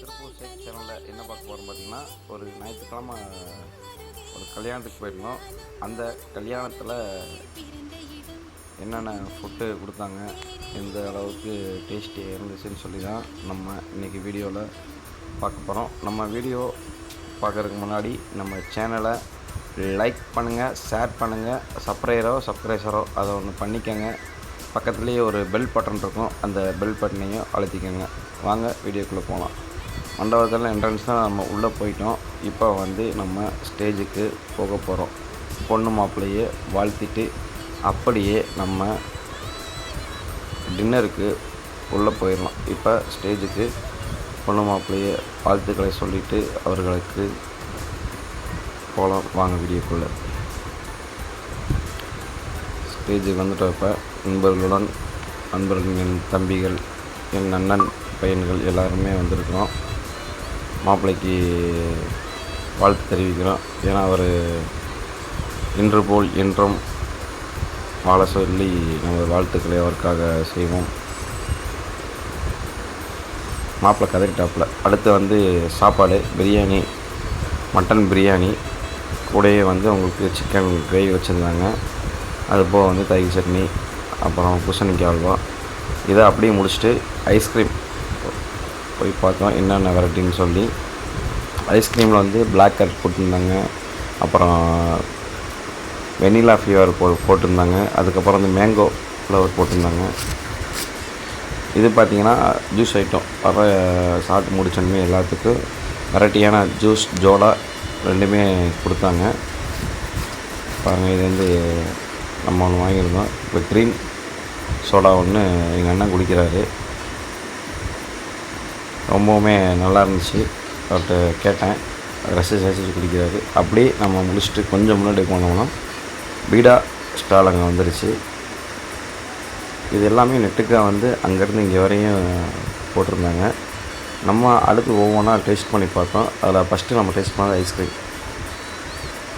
திருப்பூர் சேக் சேனலில் என்ன பார்க்க போகிறோம் பார்த்தீங்கன்னா ஒரு ஞாயிற்றுக்கிழமை ஒரு கல்யாணத்துக்கு போயிருந்தோம். அந்த கல்யாணத்தில் என்னென்ன ஃபுட்டு கொடுத்தாங்க எந்த அளவுக்கு டேஸ்டி இருந்துச்சுன்னு சொல்லி தான் நம்ம இன்றைக்கி வீடியோவில் பார்க்க போகிறோம் நம்ம வீடியோ பார்க்குறதுக்கு முன்னாடி நம்ம சேனலை லைக் பண்ணுங்கள் ஷேர் பண்ணுங்கள் சப்ரையரோ சப்ரைசரோ அதை ஒன்று பண்ணிக்கோங்க. பக்கத்துலேயே ஒரு பெல் பட்டன் இருக்கும். அந்த பெல் பட்டனையும் அழுத்திக்கோங்க. வாங்க வீடியோக்குள்ளே போகலாம் மண்டபத்தில் என்ட்ரன்ஸ் தான் நம்ம உள்ளே போயிட்டோம். இப்போ வந்து நம்ம ஸ்டேஜுக்கு போக போகிறோம் பொண்ணு மாப்பிள்ளையே வாழ்த்திட்டு அப்படியே நம்ம டின்னருக்கு உள்ளே போயிடலாம். இப்போ ஸ்டேஜுக்கு பொண்ணு மாப்பிள்ளையே வாழ்த்துக்களை சொல்லிவிட்டு அவர்களுக்கு போகலாம் வாங்க வீடியோக்குள்ளே. ஸ்டேஜுக்கு வந்துட்டப்ப நண்பர்களுடன் நண்பர்கள் என் தம்பிகள் என் அண்ணன் பையன்கள் எல்லாருமே வந்திருக்கிறோம். மாப்பிள்ளைக்கு வாழ்த்து தெரிவிக்கிறோம். ஏன்னா அவர் இன்று போல் என்றும் வாழ சொல்லி நமது வாழ்த்துக்களை அவருக்காக செய்வோம். மாப்பிள்ளை கதறிட்டாப்பில். அடுத்து வந்து சாப்பாடு பிரியாணி மட்டன் பிரியாணி. கூடயே வந்து உங்களுக்கு சிக்கன் கிரேவி வச்சுருந்தாங்க. அது போக வந்து தயிர் சட்னி அப்புறம் பூசணிக்காய் அல்வா. இதை அப்படியே முடிச்சுட்டு ஐஸ்கிரீம் போய் பார்த்தோம் என்னென்ன வெரைட்டின்னு சொல்லி. ஐஸ்கிரீமில் வந்து பிளாக் கட் போட்டிருந்தாங்க. அப்புறம் வெனிலா ஃப்ளேவர் போ போட்டிருந்தாங்க. அதுக்கப்புறம் வந்து மேங்கோ ஃப்ளவர் போட்டிருந்தாங்க. இது பார்த்திங்கன்னா ஜூஸ் ஐட்டம் வர சாப்பிட்டு முடிச்சோன்னே எல்லாத்துக்கும் வெரைட்டியான ஜூஸ் ஜோடா ரெண்டுமே கொடுத்தாங்க. பாருங்கள் இது வந்து நம்ம ஒன்று வாங்கியிருந்தோம். இப்போ க்ரீன் சோடா ஒன்று எங்கள் அண்ணன் குடிக்கிறாரு. ரொம்பவுமே நல்லா இருந்துச்சு அவர்கிட்ட கேட்டேன். ரசிச்சு ரசிச்சு குடிக்கிறாரு. அப்படியே நம்ம முடிச்சுட்டு கொஞ்சம் முன்னாடி போனோம்னா பீடா ஸ்டால் அங்கே வந்துருச்சு. இது எல்லாமே நெட்டுக்காக வந்து அங்கேருந்து இங்கே வரையும் போட்டிருந்தாங்க. நம்ம அடுத்து ஒவ்வொன்றா டேஸ்ட் பண்ணி பார்த்தோம். அதில் ஃபஸ்ட்டு நம்ம டேஸ்ட் பண்ணது ஐஸ்கிரீம்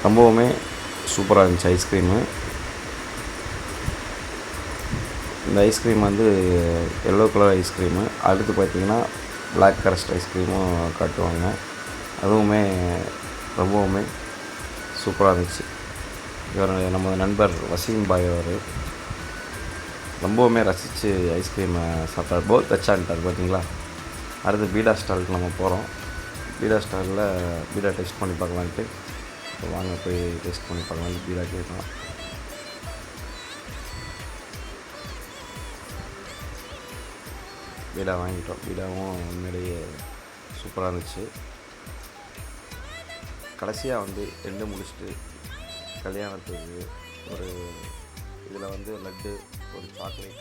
ரொம்பவுமே சூப்பராக இருந்துச்சு ஐஸ்கிரீமு இந்த ஐஸ்கிரீம் வந்து எல்லோ கலர் ஐஸ்கிரீமு அடுத்து பார்த்திங்கன்னா பிளாக் கரஸ்ட் ஐஸ்கிரீமும் காட்டுவாங்க. அதுவுமே ரொம்பவுமே சூப்பராக இருந்துச்சு. இவர் நம்ம நண்பர் வசீம் பாய் அவர் ரொம்பவுமே ரசித்து ஐஸ்கிரீமை சாப்பிட்டார். போத் தச்சான்ட்டார் பார்த்தீங்களா அடுத்து பீடா ஸ்டாலுக்கு நம்ம போகிறோம் பீடா ஸ்டாலில் பீடா டெஸ்ட் பண்ணி பார்க்கலான்ட்டு. வாங்க போய் டெஸ்ட் பண்ணி பார்க்கலான்ட்டு பீடா கேட்கலாம். பீடா வாங்கிட்டோம். பீடாவும் உண்மையிலேயே சூப்பராக இருந்துச்சு. கடைசியாக வந்து ரெண்டு முடிச்சுட்டு கல்யாணத்துக்கு ஒரு இதில் வந்து லட்டு ஒரு சாக்லேட்